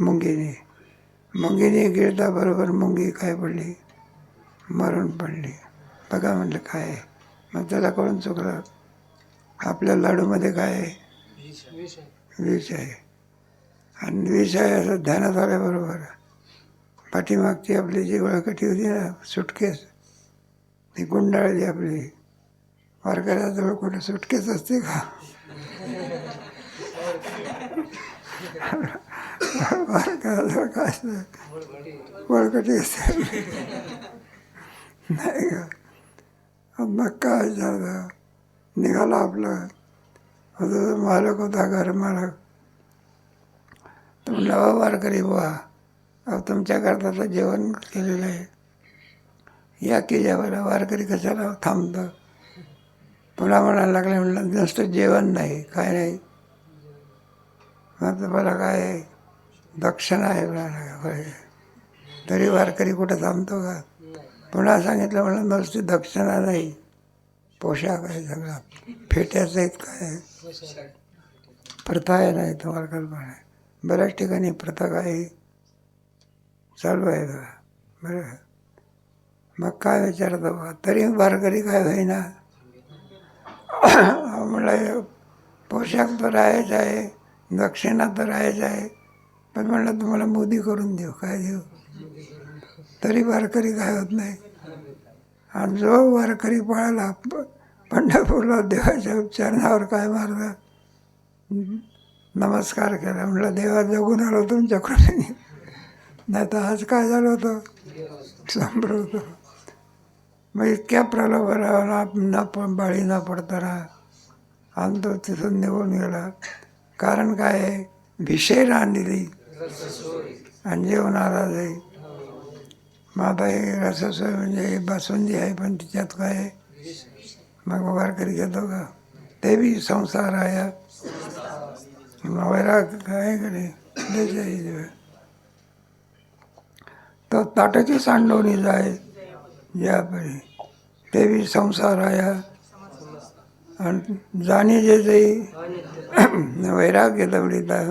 मुंगीने. मुंगीने गिळता बरोबर मुंगी काय पडली? मरून पडली. बघा म्हटलं काय आहे. मग त्याला कळून चुकलं. आपल्या लाडूमध्ये काय आहे? विष आहे. आणि विष आहे असं ध्यानात आल्याबरोबर. पाठीमागची आपली जी वळकटी होती ना सुटकेस ती गुंडाळली आपली. वारकऱ्याजवळ कुठं सुटकेस असते का? वारकऱ्याजवळ काय असतं वळकटी असते नाही का मग काय झालं निघाला आपलं आता मालक होता घर मालक तो म्हणला "वा वारकरी बुवा अहो तुमच्याकरता तर जेवण केलेलं आहे या की जेवायला वारकरी कशाला थांबतं पुन्हा म्हणायला लागले म्हणलं नुसतं जेवण नाही काय नाही मग तुम्हाला काय आहे? दक्षिणा आहे म्हणाला तरी वारकरी कुठं थांबतो का? पुन्हा सांगितलं म्हणलं नुसती दक्षिणा नाही. पोशाख आहे सगळा. फेट्याचं इतकं काय? आहे. प्रथा आहे नाही तुम्हाला कल्पना आहे बऱ्याच ठिकाणी प्रथा काही चालू आहे बघा. बरं. मग काय विचारतो बघा. तरी वारकरी काय होईना. म्हणलं पोशाख तर आहेच आहे. दक्षिणा तर आहेच आहे. पण म्हणलं तुम्हाला मोदी करून देऊ काय देऊ? तरी वारकरी काय होत नाही. आणि जो वारकरी पळाला प- पंढरपूरला देवाच्या चरणावर काय मारलं? नमस्कार केला. म्हटलं देवा जगून आलो तुमच्या कृपेने. नाही तर आज काय झालं होतं? संभ्र होतं. मग इतक्या प्रलोभनाला न पण बाळी न पडताना आणि तो तिथून निघून गेला. कारण काय? आहे भिषेर आणलेली आणि जेवण आला जाई मग आता हे रससोय म्हणजे बसून बासुंदी आहे पण तिच्यात काय मग वारकरी घेतो का? ते बी संसार आहे. वैराग काय तो ताटाची सांडवणी जाय यापरी ते बी संसार आहे. आणि जाणी जे जाई वैराग्य दवडीता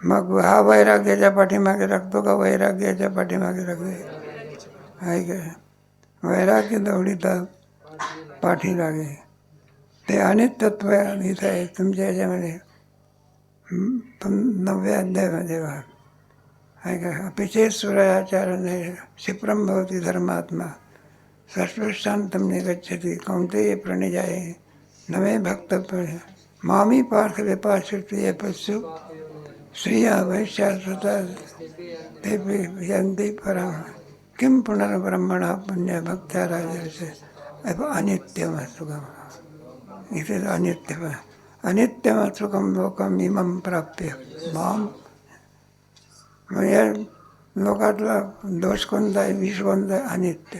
मग हा वैराग्याच्या पाठीमागे लागतो का? वैराग्याच्या पाठीमागे लागतो आहे काय वैराग्य दवडीता पाठी लागे ते अनेक तत्व इथं आहे तुमच्या याच्यामध्ये. नवव्या अध्यायामध्ये वा आहे का? अपिचेत सुराचार्य क्षिप्रम भवती धर्मात्मा. सर्वशांतम निगच्छती कौंतेय प्रणिजाय नवे भक्त मामी पार्थ विपाश्रुती पशु श्रिया वैश्यासुता ते यन्ति परम किं पुनर्ब्रह्मणा पुण्य भक्त्या राजस्य अनित्यमसुखम। इथे अनित्यम सुखं लोकम् इमं प्राप्य। मां म्हणजे लोकातला दोष कोणता आहे विष कोणता आहे अनित्य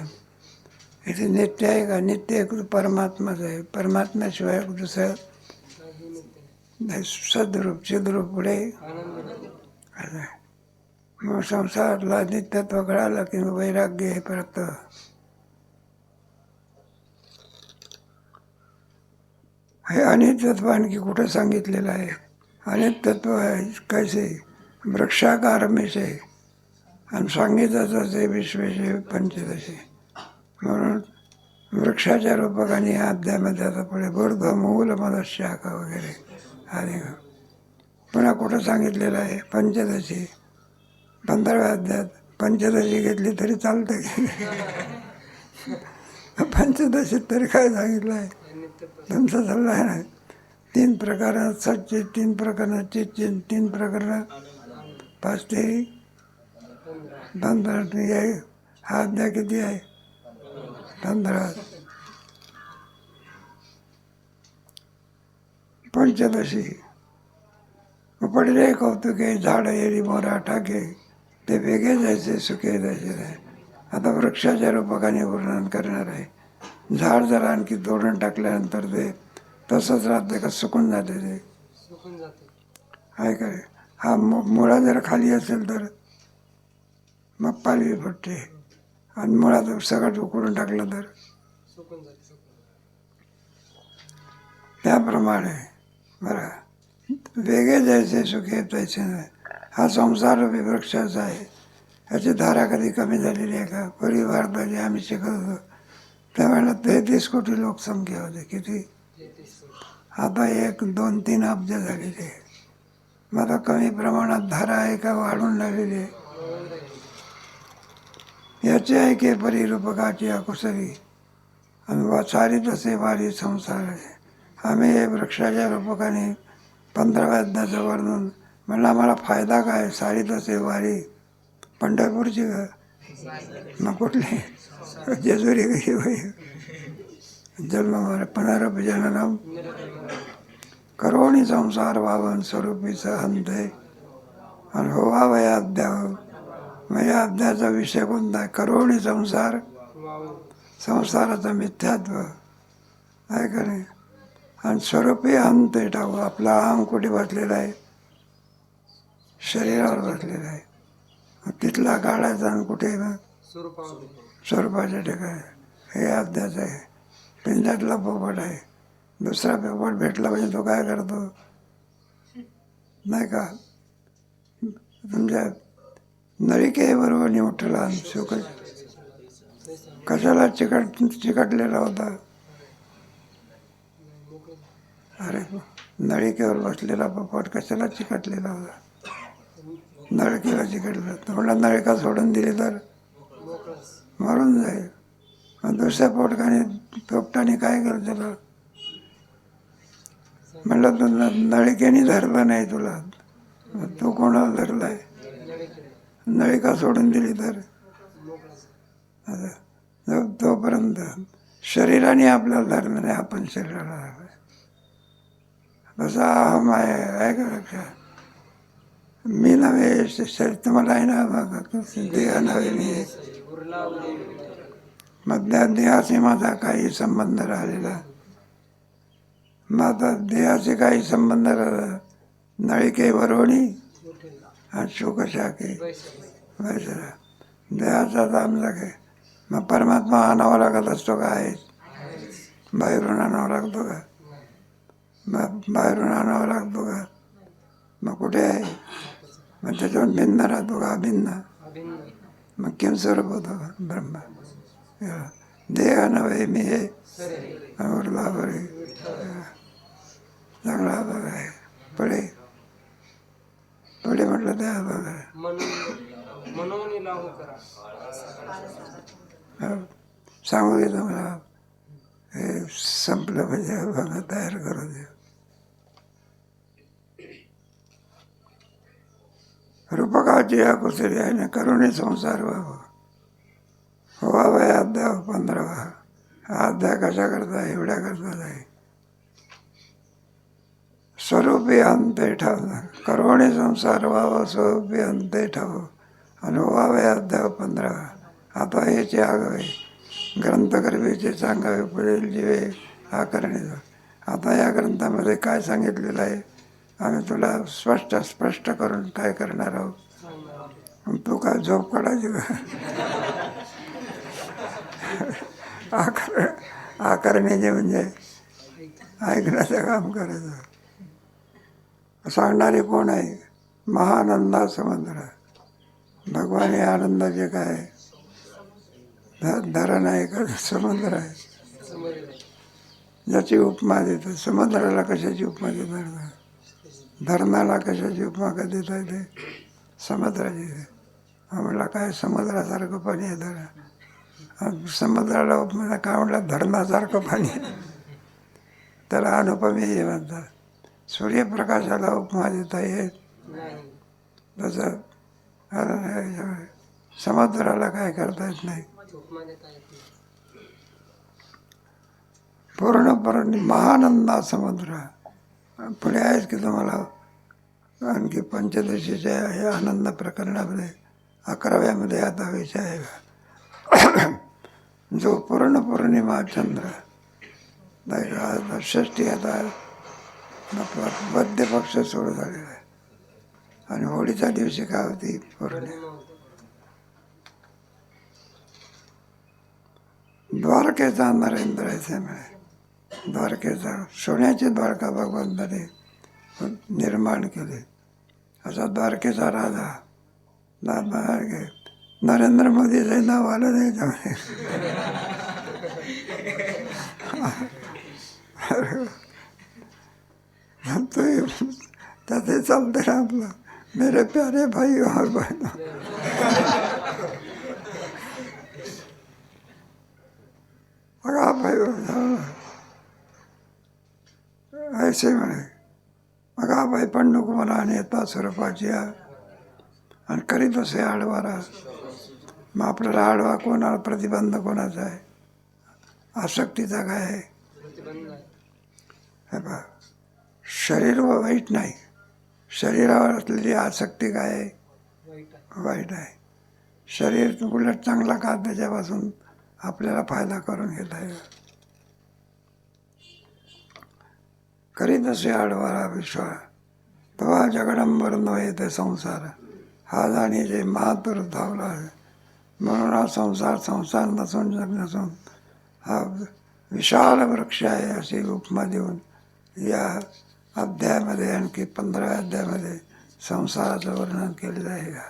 इथे नित्य आहे का नित्य एक परमात्माच आहे परमात्म्याशिवाय दुसरं सद्रूप चिद्रूप पुढे. मग संसारातला नित्यत्व कळालं की वैराग्य हे परत. हे अनित्यत्व आणखी कुठं सांगितलेलं आहे? अनित्यत्व आहे कैसे? वृक्षाकार मिसे. आणि सांगितलं ते विश्वेशे पंचदशे. म्हणून वृक्षाच्या रूपकाने या अध्यायामध्ये आता पुढे बुर्ध मूल मदशाखा वगैरे. आणि पुन्हा कुठं सांगितलेलं आहे? पंचदशी. पंधराव्या अध्यात. पंचदशी घेतली तरी चालतं की पंचदशीत तरी काय सांगितलं आहे? तुमचा सल्ला आहे ना? तीन प्रकारात सच्चे तीन प्रकरणात चिचिन तीन प्रकरणात पाच ते पंधरा. आहे हा अध्याय किती आहे? पंधरा. पंचदशी. पडले कौतुके झाड एरी मोरा टाके ते वेगळे जायचे सुखे जायचे नाही. आता वृक्षाच्या रूपकाने वर्णन करणार आहे. झाड जर आणखी तोडून टाकल्यानंतर ते तसंच राहते का सुकून जाते ते? आहे काय हा मुळा जर खाली असेल तर मग पालवी फुटते. आणि मुळात सगळं उकडून टाकलं तर? त्याप्रमाणे बरं. वेगळे जायचे सुखे जायचे नाही. हा संसार वृक्षाचा आहे. ह्याची धारा कधी कमी झालेली आहे का? पूर्वी भारताची आम्ही शिकत होतो. त्यावेळेला तेहतीस कोटी लोकसंख्या होती. किती? आता एक दोन तीन अब्ज झालेले आहे मग आता कमी प्रमाणात धारा आहे का? वाढून राहिलेली आहे. याचे आहे की परिरूपकाची अकुसरी आणि वाचारी तसे वारी संसार आहे. आम्ही हे वृक्षाच्या रूपकाने पंधराव्या वर्णन. म्हणलं आम्हाला फायदा काय? सारी तसे वारी पंढरपूरची का मग कुठली? जेजुरी कशी होई जन्म मार पुनरप जननम करोणी संसार वावन स्वरूपी सहनते. आणि हो वया अध्याव मग या अध्यायाचा विषय कोणता? आहे करोणी संसार. संसाराचं मिथ्यात्व. आहे का नाही? आणि स्वरूपी अंत टाकू आपला अहम कुठे बसलेला आहे? शरीरावर बसलेला आहे. तिथला काढायचा आणि कुठे स्वरूपाच्या ठिकाणी. हे अभ्यास आहे. पिंजातला पोपट आहे. दुसरा पोपट भेटला म्हणजे तो काय करतो? नाही का? तुमच्या नळिकेबरोबर उठला आणि सुख कशाला चिकट चिकटलेला होता? अरे नळिकेवर बसलेला पोपट कशाला चिकटलेला होता? नळकीला चिकटला. थोडा नळिका सोडून दिली तर? मरून जाईल. मग दुसऱ्या पोटकाने पोपटाने काय करू तुला? म्हटलं तू न- नळिकेने धरलं नाही तुला. तू कोणाला धरलाय? नळिका सोडून दिली तर? तोपर्यंत शरीराने आपल्याला धरलं नाही आपण शरीराला धरलं. तसा माय आहे आहे का लक्षात मी नव्हे श- शरीर तुम्हाला आहे ना बघा, देह नव्हे मी आहे. मग त्या देहाशी माझा काही संबंध राहिलेला मग आता काही संबंध राहिला नळिके वरवणी आणि शोकशाके वैसरा देहाचा दामला काय मग परमात्मा आणावा लागत असतो का आहे बाहेरून आणावा लागतो का मग बाहेरून आणावा लागतो का मग कुठे आहे मग त्याच्यावर भिन्न राहतो का अभिन्न मग किम स्वरूप होतो ब्रह्म या. देह नव्हे मी हे उरला बरे चांगला बघा आहे पडे पडे म्हटलं त्या बघा म्हणून म्हणून लावू करा हो. सांगू दे तुम्हाला हे संपलं म्हणजे बघा तयार करू दे रूपकाची या कुसरी आहे करुणी संसार व्हावं. व्हावा या अध्या पंधरावा हा अध्याय कशा करता एवढ्या करता आहे स्वरूपी अंते ठाव. करुणी संसार व्हावं स्वरूपी अंते ठाव. आणि व्हावे अध्याय पंधरावा आता याची आगावे. ग्रंथगर्भीचे सांगावे पुढील जीवे हा करणे आता या ग्रंथामध्ये काय सांगितलेलं आहे? आम्ही तुला स्पष्ट स्पष्ट करून काय करणार आहोत? तू काय झोप काढायची का? आकार आकरण्याचे म्हणजे ऐकण्याचं काम करायचं. सांगणारे कोण आहे? महानंदा समुद्र. भगवान हे आनंदाचे काय? ध- धरण आहे का? समुद्र आहे. ज्याची उपमा देतो समुद्राला कशाची उपमा देणार धरणाला कशाची उपमा देता येते? समुद्राची. हा काय समुद्रासारखं पाणी आहे धरण समुद्राला उपमा काय म्हणलं धरणासारखं पाणी आहे. त्याला अनुपमेय म्हणतात. सूर्यप्रकाशाला उपमा देता येत? तसं समुद्राला काय करता येत नाही? उपमा महानंदा समुद्र. पुढे आहेच की तुम्हाला? आणखी पंचदशीच्या हे आनंद प्रकरणामध्ये अकराव्यामध्ये आता विषय आहे जो पूर्ण पौर्णिमा चंद्र आता षष्टी आता आपला पक्ष सुरू झालेला आहे. आणि होळीच्या दिवशी काय होती? पौर्णिमा. द्वारकेचा नरेंद्र आहे मिळे द्वारकेचा सोन्याची द्वारका भगवंताने निर्माण केली. असा द्वारकेचा राजा ना द्वारके नरेंद्र मोदीचं नाव आलं नाही त्यामध्ये तो त्याचे चालते ना आपलं. मेरे प्यारे भाई और बहनों. बघा भाई ऐसे म्हणे. बघा बाई पंडूक मला आणि येतात स्वरूपाची आणि करीत असे आडवारा मग आपल्याला आडवा कोणाला प्रतिबंध कोणाचा आहे? आसक्तीचा काय आहे? हे बा शरीर व वाईट नाही. शरीरावर असलेली आसक्ती काय आहे? वाईट आहे. वाईट आहे शरीर उलट चांगला का त्याच्यापासून आपल्याला फायदा करून घेता येईल. करीत असे आडवारा विश्वा तवा जगडंबर नव्हे ते संसार. हा जाणीचे महातुर धावला आहे. म्हणून हा संसार संसार नसून जग नसून हा विशाल वृक्ष आहे अशी उपमा देऊन या अध्यायामध्ये आणखी पंधराव्या अध्यायामध्ये संसाराचं वर्णन केलेलं आहे का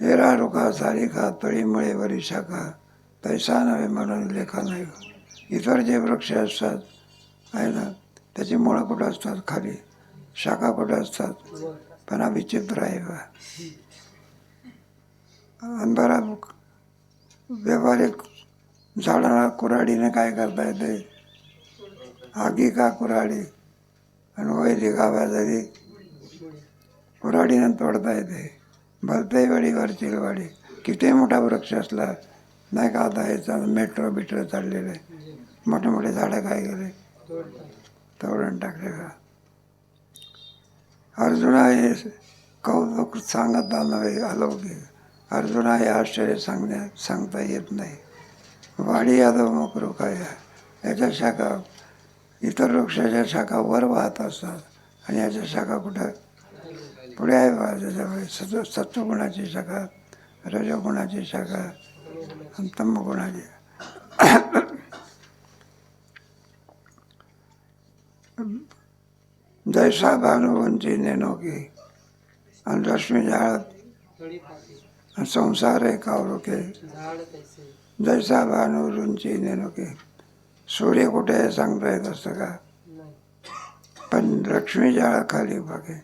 हेरा रुखा सारिका तळीमुळे वरी शाखा पैसा नव्हे म्हणून लेखा नाही. इतर जे वृक्ष असतात आहे ना? त्याची मुळं कुठं असतात? खाली. शाखा कुठं असतात? पण हा विचित्र आहे का अंधारा व्यवहारिक झाडाला कुऱ्हाडीने काय करता येते? आगी का कुऱ्हाडी? आणि वैरी बाजारी? कुऱ्हाडीनं तोडता येते. भलते वाडी वरची वाडी. किती मोठा वृक्ष असला नाही का आता याचा मेट्रो बिट्रो चाललेले मोठे मोठे झाडं काय गेले तोरण टाकले का अर्जुना हे कौतुक सांगत नव्हे अलौकिक. अर्जुना हे आश्चर्य सांगण्या सांगता येत नाही. वाडी यादव मकरू काय? याच्या शाखा इतर वृक्षाच्या शाखा वर वाहत असतात. आणि याच्या शाखा कुठं? पुढे आहे बा त्याच्यामुळे सत सत्वगुणाची शाखा रजोगुणाची शाखा आणि तंबगुणाची जैसा भानुवंची नेनोकी आणि लक्ष्मी झाड आणि संसार आहे कावरुके झाड तैसे जैसा भानुरुंची सूर्य कुठे आहे सांगता येत असतं का? पण लक्ष्मी जाळ खाली बघे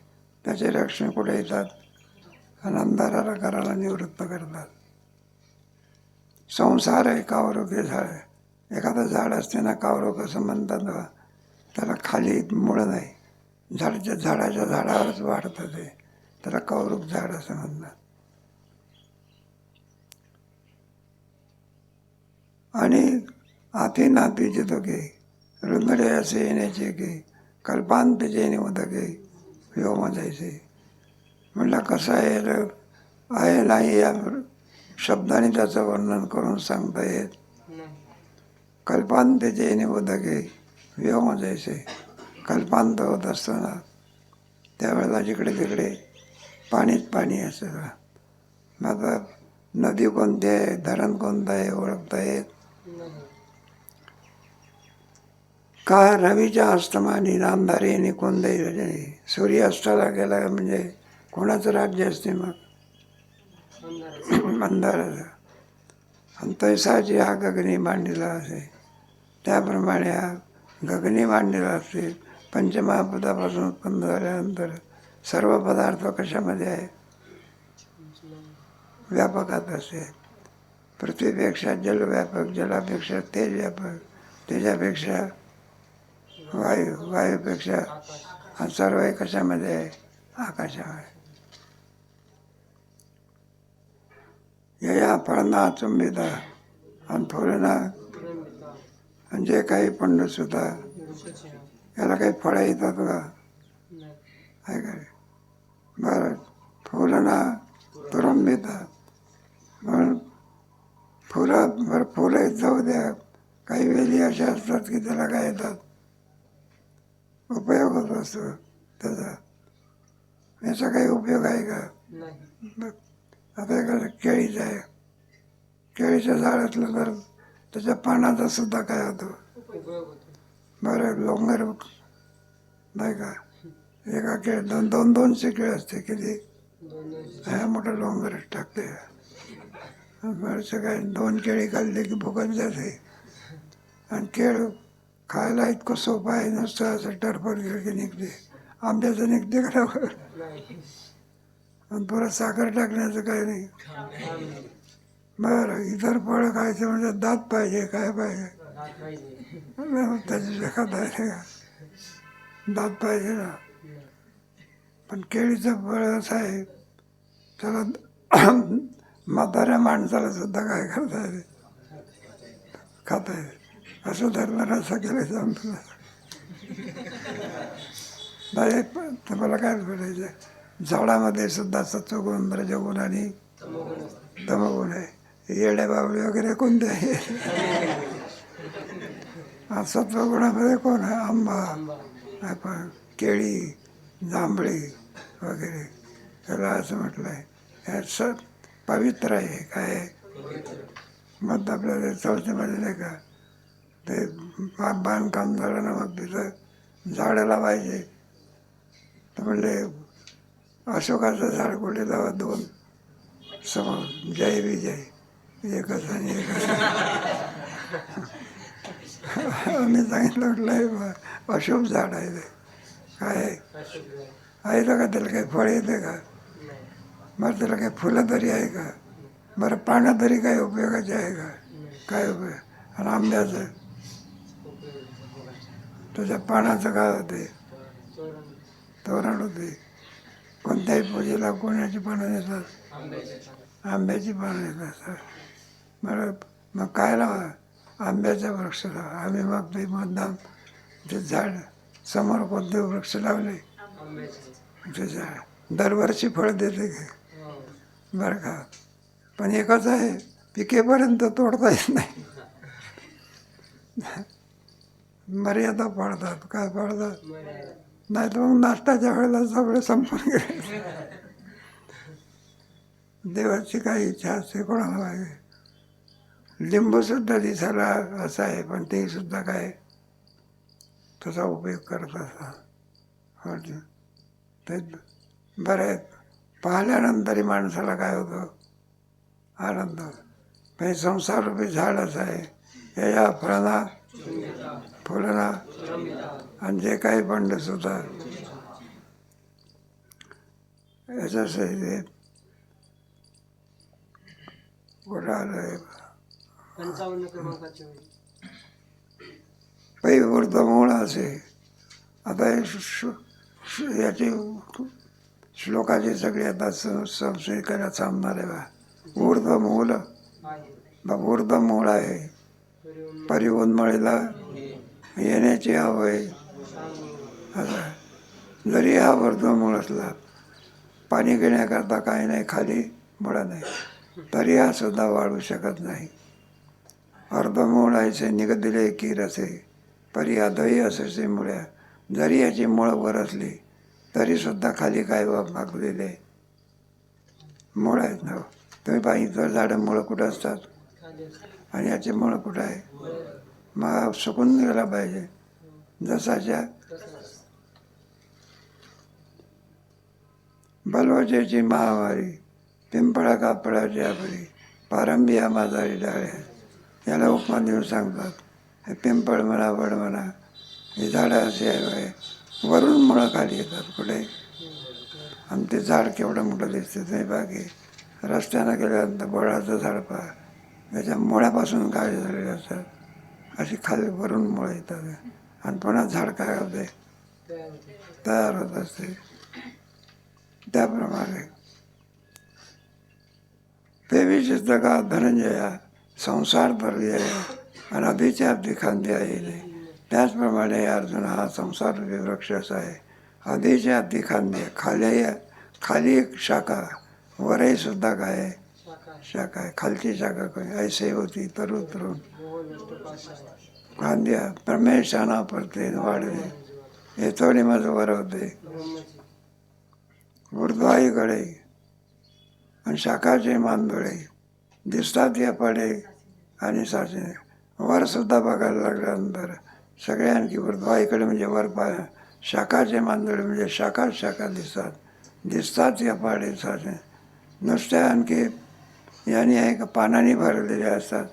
त्याचे लक्ष्मी कुठे येतात? आणि अंधाराला घराला निवृत्त करतात. संसार आहे कावरोगे झाड आहे एखादं झाड असते ना कावरोग असं म्हणतात त्याला खाली मुळं नाही. झाडाच्या झाडाच्या झाडावरच वाढतं ते त्याला कौरुक झाड असं म्हणतात. आणि आती नातीचे दोघे रुंदडे असे येण्याचे की कल्पांतचे निमोदके व्योम जायचे म्हणलं कसं आहे? आहे नाही या शब्दाने त्याचं वर्णन करून सांगता येत? नाही. कल्पांतचे निबोधके व्योम जायचे कल्पांत होत असताना त्यावेळेला जिकडे तिकडे पाणीच पाणी असतं मग आता नदी कोणती आहे? धरण कोणतं आहे? ओळखता येत का रवीच्या अस्तमानी नांदारी निकुंदई रजनी सूर्य अस्ताला गेला म्हणजे कोणाचं राज्य असते मग? अंधार मंदाराचं. आणि तैसाची हा गगनी मांडलेला असे. त्याप्रमाणे हा गगनी मांडलेला असते पंचमहाभूतापासून उत्पन्न झाल्यानंतर सर्व पदार्थ कशामध्ये आहे व्यापकात असे. पृथ्वीपेक्षा जलव्यापक जलापेक्षा तेज व्यापक तेजापेक्षा वायू वायूपेक्षा हा सर्व हे कशामध्ये आहे? आकाशामध्ये. या फळांना चुंबिता आणि फुलना ना जे काही पंडितसुद्धा सुद्धा याला काही फळं येतात का? आहे का? बरं. फुलना तुरंबिता म्हणून फुलं बरं फुलं येत जाऊ द्या. काही वेली अशा असतात की त्याला काय येतात? उपयोग होत असतो त्याचा. याचा काही उपयोग आहे का? आता एखादं केळीचं आहे. केळीचं झाड असलं तर त्याच्या पानाचा सुद्धा काय होतो? उपयोग होतो. बरं लोंगर नाही का? एका केळ दोन दोन दोनशे केळ असते किती? ह्या मोठं लोंगर टाकते. बरंचसं काय दोन केळी खाल्ली की भुकत जाते. आणि केळ खायला इतकं सोपं आहे नुसतं असं टरफट की निघते. आंब्याचं निघते का आणि परत साखर टाकण्याचं काय नाही. बरं इतर फळं खायचं म्हणजे दात पाहिजे काय पाहिजे? त्याची खाता आहे का दात पाहिजे ना। पण केळीचं फळ असं आहे त्याला म्हाताऱ्या माणसाला सुद्धा काय करता येते खाता येते असं धरलं असं केलं जमतं नाही तुम्हाला काय करायचं झाडामध्ये सुद्धा सत्वगुण रजगुण आणि तमगुण आहे. येड्या बावळी वगैरे कोणते आहे सत्वगुणामध्ये कोण आहे? आंबा. आपण केळी जांभळी वगैरे. त्याला असं म्हटलं आहे हे स पवित्र आहे. काय आहे? मग आपल्याला चौथीमध्ये नाही का? ते बांधकाम झालं ना मग तिथं झाडं लावायचे. तर म्हणले अशोकाचं झाड कुठे लावा? दोन. समोर. जय विजय. एकच आणि एकच. आम्ही सांगितलं म्हटलं अशुभ झाड आहे ते. काय? आहे? अशोक का त्याला काही फळ येते का? बरं त्याला काही फुलं तरी आहे का? बरं पानं तरी काही उपयोगाचे आहे का? काय उपयोग? आणि आंब्याचं तुझ्या त्याच्या पानाचं काय होते? तोरण होते. कोणत्याही पूजेला कोणाची पानं येतात आंब्याची पानं येतात बरं मग काय लावा? आंब्याचं वृक्ष लावा. आम्ही मग ते मतदान ते झाड समोर कोणते वृक्ष लावले ते झाड. दरवर्षी फळ देते बरं का? पण एकच आहे पिकेपर्यंत तोडता येत नाही. मर्यादा पडतात काय पाळतात? नाही तर मग नाश्ताच्या वेळेला सगळे संपून गेले. देवाची काही इच्छा असते कोणाला पाहिजे लिंबूसुद्धा दिसायला असं आहे पण ते सुद्धा काय त्याचा उपयोग करत असा. ते बरं आहे. पाहिल्यानंतरही माणसाला काय होतं? आनंद. म्हणजे पण हे संसारूपी झाडच आहे. याच्या फळांना फुलांना आणि जे काही पंड सुद्धा. याच्यासाठी कुठं आलं आहे पंचावन्न क्रमांकाचे होईल. पै मूळ असे. आता हे याची श्लोकाची सगळी आता संशय करायला सांगणार आहे बा. ऊर्ध मूल ऊर्ध मूळ आहे. परिवून परिउन्मळीला येण्याची हवय असं जरी हा वर्धमूळ असला पाणी घेण्याकरता काही नाही खाली मुळा नाही. तरी हा सुद्धा वाढू शकत नाही. अर्धमूळ ऐसे निगदिले की रसे परी अधही असे मुळ्या. जरी याची मुळं वर असली तरीसुद्धा खाली काय मागलेले मुळं आहेत ना हो. तुम्ही पाहिजे झाडं मुळं कुठं असतात? आणि याची मुळं कुठं आहे? मग सुकून गेला पाहिजे. जसाच्या तसंच. बलवजेची महामारी पिंपळा कापडाची आपली पारंबिया माझारी डाळ्या याला उपमा देऊन सांगतात. हे पिंपळ म्हणा वड म्हणा ही झाडं अशी आहे बाई. वरून मुळं खाली येतात कुठे? आणि ते झाड केवढं मोठं दिसते ते बाकी. रस्त्यानं गेल्यानंतर बळाचं झाड पहा. त्याच्या मुळापासून काळजी झालेले असतात. अशी खाली वरून मुळं येतात. आणि पुन्हा झाड काय होते? तयार होते. तयार होत असते. त्याप्रमाणे. ते विशिष्ट का? धनंजया संसार पर्याय आणि अभिच्या खांदी आहे त्याचप्रमाणे अर्जुन हा संसार वृक्षच आहे अधीच्या अति खांदे खाली खाली एक शाखा। वरही सुद्धा काय शाखा आहे. खालची शाखा काय ऐसे होती तर उतरून खांद्या अष्टपाश आहे. खांद्या प्रमेशाना पडते वाढले हे थोडी माझं वर होते। ब्रह्मची ऊर्ध्वाईकडे आणि शाखाचे मांदोळे दिसतात या पाडे आणि साचे. वरसुद्धा बघायला लागल्यानंतर सगळे आणखी ऊर्ध्वाईकडे म्हणजे वर पा शाखाचे मांदळे म्हणजे शाखा शाखा दिसतात. दिसतात या पाडे साचे. नुसत्या आणखी याने आहे का पानाने भरलेले असतात.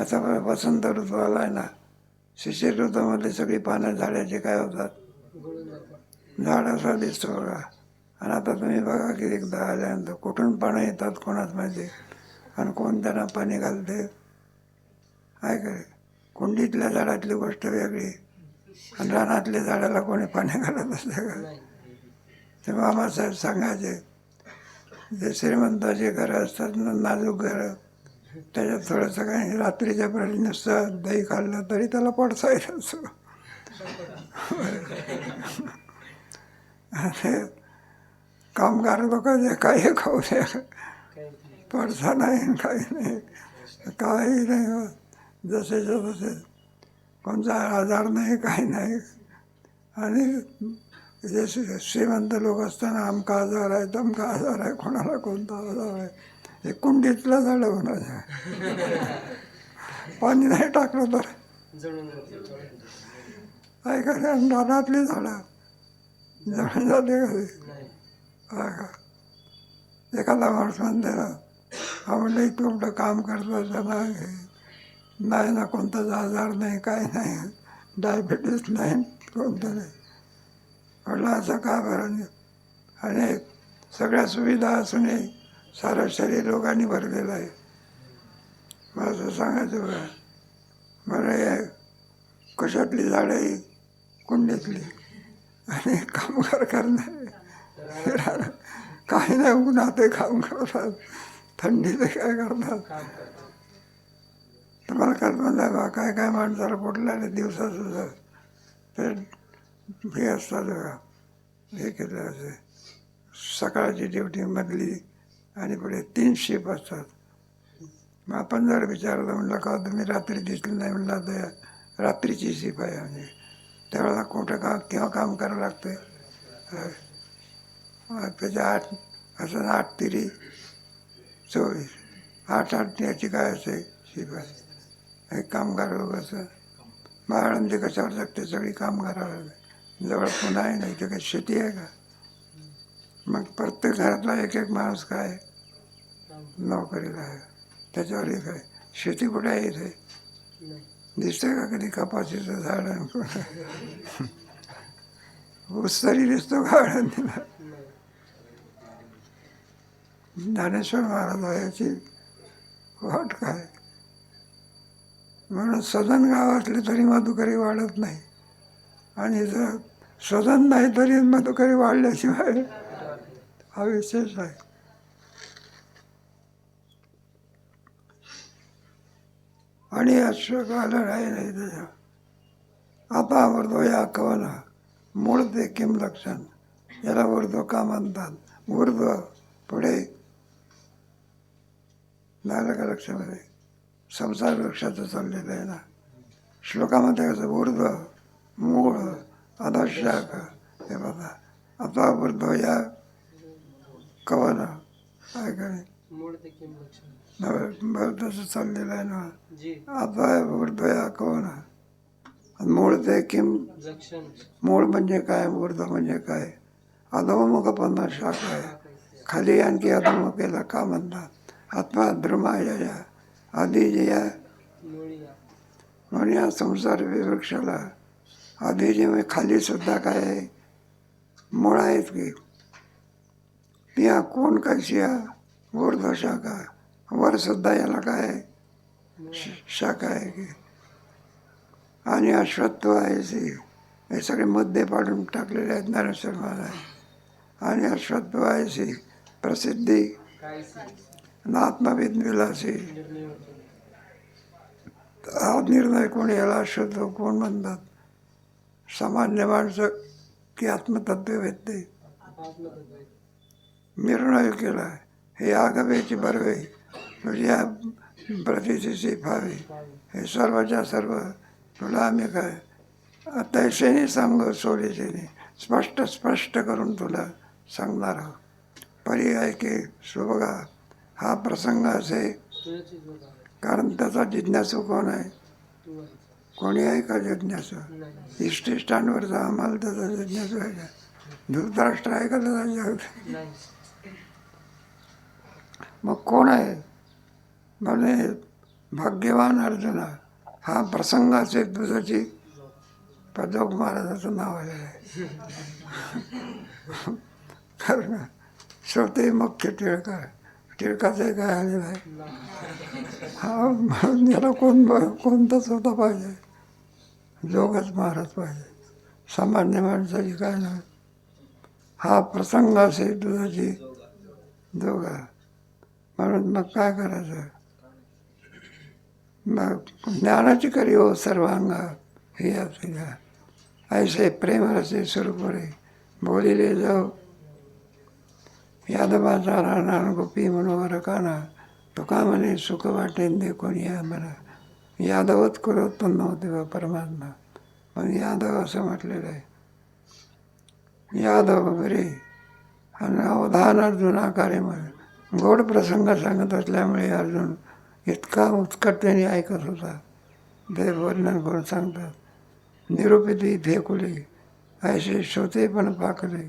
आता वसंत ऋतू आला आहे ना. शिशिर ऋतूमध्ये सगळी पानं झाडाची काय होतात? झाड असं दिसतं बघा. आणि आता तुम्ही बघा की एकदा आल्यानंतर कुठून पानं येतात कोणाच माहिती? आणि कोण त्यांना पाणी घालते आहे का कुंडीतल्या झाडातली गोष्ट वेगळी. आणि रानातल्या झाडाला कोणी पाणी घालत असतं का? ते मामासाहेब सांगायचे जे श्रीमंताचे घरं असतात ना नाजूक घरं त्याच्यात थोडंसं काही रात्रीच्या प्रणी नुसतं दही खाल्लं तरी त्याला पडसा येत असतो कामगार लोक जे काही खाऊ द्या. पडसा नाही काही नाही काही नाही. होत. जसेच्या तसे कोणता आजार नाही काही नाही. आणि जे श्रीमंत लोक असताना आमका आजार आहे तमका आजार आहे कोणाला कोणता आजार आहे हे कुंडीतलं झालं होणार पाणी नाही टाकलं तर. ऐका आणि रानातली झाडं. जळून झाली कधी का? एखादा माणूस म्हणते ना हा म्हणलं इतकं मोठं काम करतो त्यांना हे नाही ना कोणताच आजार नाही काय नाही. डायबिटीस नाही कोणतं नाही. म्हटलं असं का बरं? नाही? आणि सगळ्या सुविधा असूनही सारं शरीर रोगाने भरलेलं आहे. मला असं सांगायचं बघा मला हे कशातली झाडं ही? कुंडीतली? आणि कामगार करणार? काही नाही उन्हात ते काम करतात. थंडीचं काय करणार? तुम्हाला कल्पना बा काय काय माणसाला कुठल्या दिवसात सुद्धा ते हे असतात बघा हे केलं असे. सकाळची ड्युटी मधली आणि पुढे तीन शिप असतात. मग आपण जर विचारलं म्हणलं का तुम्ही रात्री दिसली नाही? म्हणलं तर रात्रीची शिप आहे म्हणजे त्यावेळेला कुठं का केव्हा काम करावं लागतं त्याच्या आठ असं आठ तिरी चोवीस आठ आठ त्याची काय असते शिप हे कामगार लोक असं. कशावर लागते सगळी कामगारावर जवळ पुन्हा आहे नाही? ते काही शेती आहे का? मग प्रत्येक घरातला एक एक माणूस काय? नोकरीला आहे त्याच्यावर एक आहे. शेती कुठे आहे इथे? दिसतं का कधी कपाशीचं झाड? कुठं? ऊस तरी दिसतो का? आळंदीला ज्ञानेश्वर महाराजाची वाट काय? म्हणून सदन गाव असले तरी मधुकरी वाढत नाही. आणि जर सदन नाही तरी मधुकरी वाढल्याशिवाय हा विशेष आहे. आणि अश्वकाला राही नाही त्याच्या आता वर्धो या कवना मूळ ते किम लक्षण. याला उर्ध्व का म्हणतात? उर्ध्व पुढे झालं का लक्षामध्ये संसार वृक्षाचं चाललेलं आहे ना. श्लोकामध्ये कसं ऊर्ध्व मूळ अधशाख हे बघा. आता ऊर्ध्व या कवन काय काय बरं तसं चाललेलं आहे ना. आता ऊर्ध्व या कवन. मूळ ते किम मूळ म्हणजे काय? ऊर्ध्व म्हणजे काय? अधोमुखपन्ना शाख आहे. खाली आणखी अधोमुखेला का म्हणतात? आत्मा द्रुमाया आधी जे म्हणून या संसार विवृक्षाला. आधी जे म्हणजे खाली सुद्धा काय आहे? मुळ आहेत की? पिया कोण कशी आहे शाखा वर सुद्धा याला काय आहे? श- शाखा आहे की? आणि अश्वत्व आहे सी. हे सगळे मुद्दे पाडून टाकलेले आहेत ज्ञानेश्वर महाराज. आणि अश्वत्व आहे सी. प्रसिद्धी. आत्मविद विलासी निर्णय हा निर्णय कोण याला अश्वत्व कोण म्हणतात? सामान्य माणसं की आत्मतत्व भेटते निर्णय केला. हे आगवेची बरवे. म्हणजे तुझ्या प्रतिची प्रतिष्ठेची हे सर्वच्या सर्व तुला आम्ही काय तैसेने सांगू सोडीसेने स्पष्ट स्पष्ट करून तुला सांगणार आहोत. पर्याय की सुबगा हा प्रसंग असे. कारण त्याचा जिज्ञासू कोण आहे? कोणी आहे का जिज्ञासू? इष्टिष्टांवरचा आम्हाला त्याचा जिज्ञासू आहे का? धृतराष्ट्र आहे का त्याचा जग मग कोण आहे? म्हणे भाग्यवान अर्जुना. हा प्रसंगाचे दुधाची पदोक महाराजाचं नाव आलेलं आहे. कारण श्रोते मुख्य टिळकर टिळकाचं काय आलेला आहे हा म्हणून याला कोण कोणताच होता पाहिजे जोगच महाराज पाहिजे सामान्य माणसाची काय नाही हा प्रसंग असेल दुधाची दोघा म्हणून मग काय करायचं मग ज्ञानाची करी हो सर्वांगा हे तुझ्या ऐसे प्रेम रसे सुरपुरे बोलिले जाऊ यादवाचा राहणार गोपी मनोहर काना तुका म्हणे सुख वाटेन देखून या म्हणा यादवच करत होते बा परमात्मा पण यादव असं म्हटलेलं आहे यादव वगैरे आणि अवधान अर्जुन आकारे गोड प्रसंग सांगत असल्यामुळे अर्जुन इतका उत्कटतेने ऐकत होता ते वर्णन करून सांगतात निरुपिती फेकुले ऐसे श्रोते पण पाकले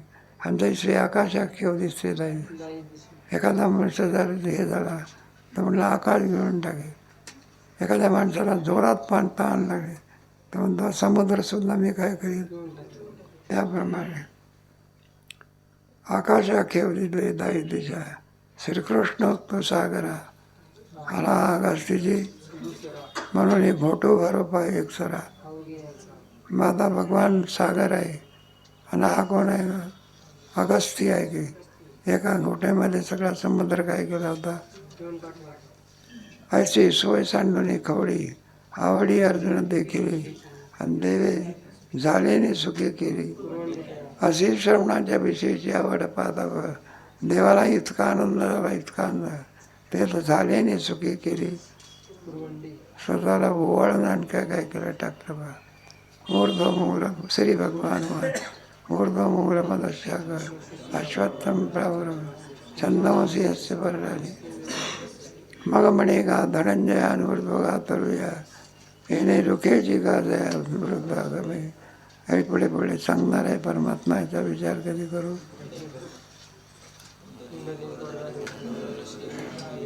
आणि जैसे आकाश खेळ दिसते जाईल नाही एखादा माणसं जर हे झाला तर म्हणलं आकाश घेऊन टाके. एखाद्या माणसाला जोरात पान ताण लागले तर म्हणतो समुद्रसुद्धा मी काय करीन? त्याप्रमाणे. आकाश त्याप्रमाणे आकाशा दाई दिशा. श्रीकृष्ण तो सागरा. आला अगस्तीजी म्हणून हे घोटो भरोपा एक सरा. माता भगवान सागर आहे. आणि हा कोण आहे? अगस्ती आहे की. एका घोट्यामध्ये सगळा समुद्र काय केला होता? अशी सोय सांडून खवडी आवडी अर्जुन देखील. आणि देवे झालेने सुखी केली. अशी श्रवणाच्या विषयीची आवड पाहता देवाला इतका आनंद झाला इतका आनंद. ते तर झाल्याने सुखी केली. स्वतःला ओवाळून आणि काय केलं? टाकलं बा. ऊर्ध्व मूल श्री भगवान. ऊर्ध्वमूलपदस्याग अश्वत्थं प्रावरं छन्दमसि यस्य पर्णानि मगमणिका धनंजयानुर्भगा तरुया। येणे दुखेची गाजया वृद्धागमे हे पुढे पुढे सांगणार आहे परमात्मा याचा विचार कधी करू।